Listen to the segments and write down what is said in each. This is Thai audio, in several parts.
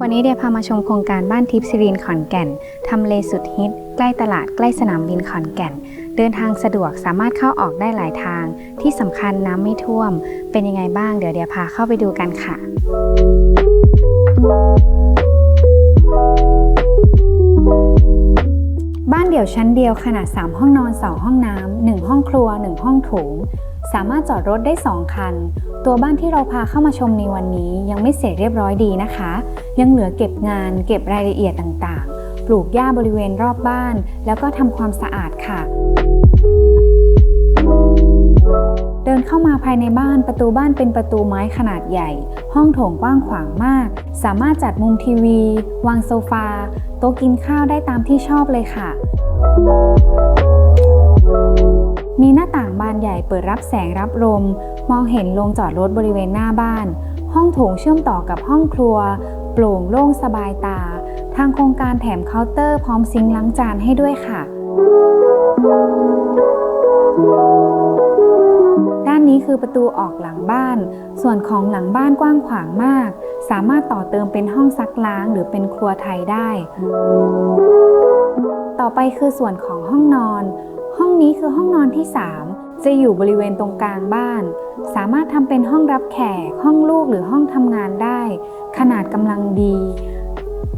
วันนี้เดียพามาชมโครงการบ้านทิพย์ซิรินขอนแก่น ทำเลสุดฮิต ใกล้ตลาดใกล้สนามบินขอนแก่น เดินทางสะดวกสามารถเข้าออกได้หลายทาง ที่สำคัญน้ำไม่ท่วม เป็นยังไงบ้างเดี๋ยวเดียพาเข้าไปดูกันค่ะบ้านเดี่ยวชั้นเดียวขนาด 3 ห้องนอน 2 ห้องน้ำ 1 ห้องครัว 1 ห้องโถง สามารถจอดรถได้ 2 คัน ตัวบ้านที่เราพาเข้ามาชมในวันนี้ยังไม่เสร็จเรียบร้อยดีนะคะ ยังเหลือเก็บงาน เก็บรายละเอียดต่างๆ ปลูกหญ้าบริเวณรอบบ้าน แล้วก็ทำความสะอาดค่ะ เดินเข้ามาภายในบ้านประตูบ้านเป็นประตูไม้ขนาดใหญ่ ห้องโถงกว้างขวางมาก สามารถจัดมุมทีวี วางโซฟา โต๊ะกินข้าวได้ตามที่ชอบเลยค่ะ มีหน้าต่างานใหญ่เปิดรับแสงรับลม มองเห็นโรงจอดรถบริเวณหน้าบ้าน ห้องโถงเชื่อมต่อกับห้องครัว โปร่งโล่งสบายตา ทางโครงการแถมเคาน์เตอร์พร้อมซิงค์ล้างจานให้ด้วยค่ะ ด้านนี้คือประตูออกหลังบ้าน ส่วนของหลังบ้านกว้างขวางมาก สามารถต่อเติมเป็นห้องซักล้างหรือเป็นครัวไทยได้ ต่อไปคือส่วนของห้องนอนห้องนี้คือห้องนอนที่ 3 จะอยู่บริเวณตรงกลางบ้าน สามารถทำเป็นห้องรับแขก ห้องลูกหรือห้องทำงานได้ ขนาดกำลังดี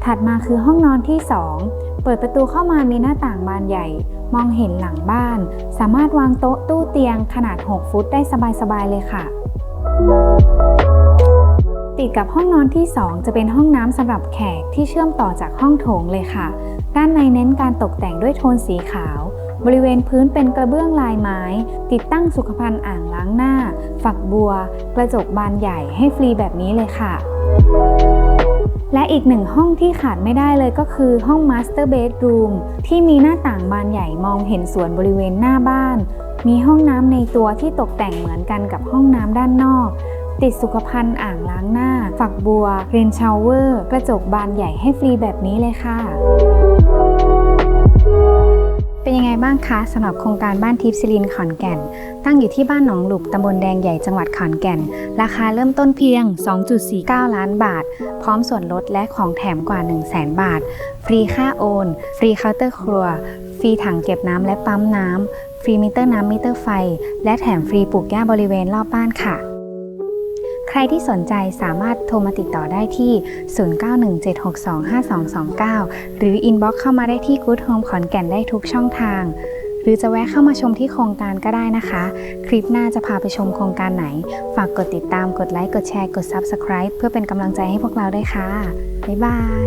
ถัดมาคือห้องนอนที่ 2 เปิดประตูเข้ามามีหน้าต่างบานใหญ่ มองเห็นหลังบ้าน สามารถวางโต๊ะตู้เตียงขนาด 6 ฟุตได้สบายๆเลยค่ะ ติดกับห้องนอนที่ 2 จะเป็นห้องน้ำสำหรับแขกที่เชื่อมต่อจากห้องโถงเลยค่ะ ด้านในเน้นการตกแต่งด้วยโทนสีขาว บริเวณพื้นเป็นกระเบื้องลายไม้ ติดตั้งสุขภัณฑ์อ่างล้างหน้า ฝักบัว กระจกบานใหญ่ให้ฟรีแบบนี้เลยค่ะ และอีกหนึ่งห้องที่ขาดไม่ได้เลยก็คือห้อง Master Bedroom ที่มีหน้าต่างบานใหญ่มองเห็นสวนบริเวณหน้าบ้าน มีห้องน้ำในตัวที่ตกแต่งเหมือนกันกับห้องน้ำด้านนอกติดสุขภัณฑ์อ่างล้างหน้า ฝักบัว เรนชาวเวอร์ กระจกบานใหญ่ให้ฟรีแบบนี้เลยค่ะ เป็นยังไงบ้างคะสำหรับโครงการบ้านทิพย์ซิลินขอนแก่น ตั้งอยู่ที่บ้านหนองหลุบตำบลแดงใหญ่จังหวัดขอนแก่น ราคาเริ่มต้นเพียง 2.49 ล้านบาท พร้อมส่วนลดและของแถมกว่า 1 0 0 0 0แบาท ฟรีค่าโอน ฟรีเคาน์เตอร์ครัว ฟรีถังเก็บน้ำและปั๊มน้ำฟรีมิเตอร์น้ำมิเตอร์ไฟ และแถมฟรีปลูกหญ้าบริเวณรอบบ้านค่ะ ใครที่สนใจสามารถโทรมาติดต่อได้ที่ 0917625229 หรืออินบ็อกเข้ามาได้ที่ Good Home ขอนแก่นได้ทุกช่องทาง หรือจะแวะเข้ามาชมที่โครงการก็ได้นะคะ คลิปหน้าจะพาไปชมโครงการไหน ฝากกดติดตาม กดไลค์ กดแชร์ กด Subscribe เพื่อเป็นกำลังใจให้พวกเราด้วยค่ะ บ๊ายบาย